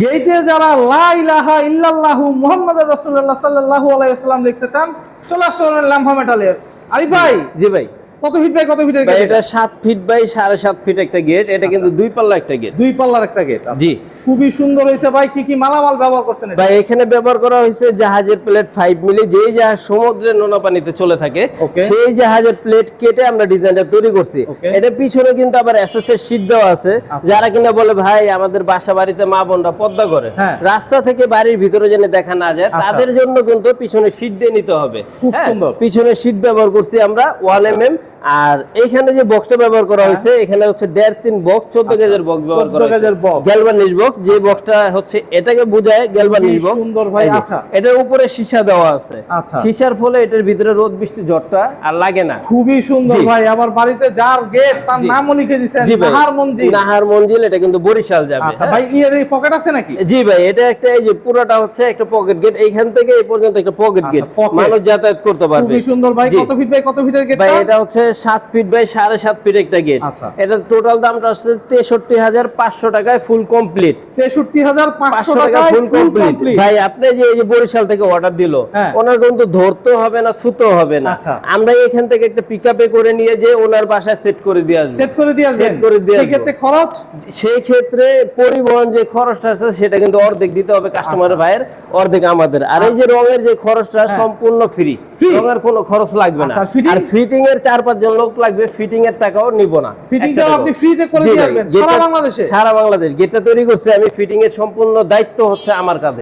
গেটে যারা লা ইলাহা ইল্লাল্লাহু মুহাম্মাদুর রাসূলুল্লাহ সাল্লাল্লাহু আলাইহি ওয়াসাল্লাম লিখতে চান চলে আসতে পারেন লাম্বা মেটালের। আরে ভাই জি ভাই। কত ফিট বাই কত ফিটের গেট এটা সাত ফিট বাই সাড়ে সাত ফিট একটা গেট এটা কিন্তু দুই পাল্লা একটা গেট দুই পাল্লার একটা গেট জি। খুবই সুন্দর হয়েছে ভাই কি কি মালামাল ব্যবহার করছেন ভাই এখানে ব্যবহার করা হয়েছে জাহাজের প্লেট ফাইভ মিলি যেই জাহাজ সমুদ্রের নোনা পানিতে চলে থাকে সেই জাহাজের প্লেট কেটে আমরা ডিজাইনটা তৈরি করছি এটা পিছনে কিন্তু আবার এসএস এর দেওয়া আছে আচ্ছা। যারা কিনা বলে ভাই আমাদের বাসা বাড়িতে মা বোনরা পদ্মা করে হ্যাঁ। রাস্তা থেকে বাড়ির ভিতরে যেন দেখা না যায় আচ্ছা। তাদের জন্য কিন্তু পিছনে শীট দিয়ে নিতে হবে খুব হ্যাঁ, সুন্দর। পিছনে শীট ব্যবহার করছি আমরা ওয়ান এম এম আর এখানে যে বক্সটা ব্যবহার করা হয়েছে এখানে হচ্ছে দেড় তিন বক্স চোদ্দ হ্যাঁ। আচ্ছা। গেজের বক্স ব্যবহার করা হয়েছে গেজের box। বক্স যে বক্সটা হচ্ছে এটাকে বোঝায় গ্যালভানিশ খুবই বক্স সুন্দর ভাই, আচ্ছা। এটার উপরে সীসা দেওয়া আছে। আচ্ছা। সীসার ফলে এটার ভিতরে রোদ বৃষ্টি ঝড়টা আর লাগে না। খুবই সুন্দর ভাই আবার বাড়িতে যার গেট তার। নামও লিখে দিয়েছেন নাহার মঞ্জিল। নাহার মঞ্জিল এটা কিন্তু বরিশাল যাবে আচ্ছা হ্যাঁ? ভাই এর এই পকেট আছে নাকি? জি ভাই এটা একটা এই যে পুরোটা হচ্ছে একটা পকেট গেট এইখান থেকে এই পর্যন্ত একটা পকেট আচ্ছা, গেট pocket। মানুষ যাতায়াত করতে পারবে। খুবই সুন্দর ভাই কত ফিট বাই কত ফিটের গেট ভাই এটা হচ্ছে সাত ফিট বাই সাড়ে সাত ফিট একটা গেট আচ্ছা। এটা টোটাল দামটা আসছে তেষট্টি হাজার পাঁচশো টাকায় ফুল কমপ্লিট তেষট্টি হাজার পাঁচশো পাঁচশো টাকা ফুল ফুল কমপ্লিট কমপ্লিট ভাই আপনি যে এই যে বরিশাল থেকে অর্ডার দিল। ওনার কিন্তু ধরতে হবে না ছুতো হবে না আচ্ছা। আমরা এখান থেকে একটা পিক করে নিয়ে যে ওনার বাসায় সেট করে দিয়ে আসব সেট করে দিয়ে আসবেন Set করে দিয়ে আসব। সেক্ষেত্রে খরচ সেই ক্ষেত্রে পরিবহন যে খরচটা আছে সেটা কিন্তু অর্ধেক দিতে হবে কাস্টমারের ভাইয়ের অর্ধেক আমাদের আর এই যে রঙের যে খরচটা আচ্ছা। হ্যাঁ। সম্পূর্ণ ফ্রি? রঙের কোনো খরচ লাগবে না আচ্ছা, আর ফিটিং এর চার পাঁচ জন লোক লাগবে ফিটিং এর টাকাও নিব না ফিটিংটাও আপনি। ফ্রিতে করে দিয়ে আসবেন সারা বাংলাদেশে সারা বাংলাদেশ গেটটা তৈরি করছে আমি ফিটিং এর সম্পূর্ণ দায়িত্ব হচ্ছে আমার কাছে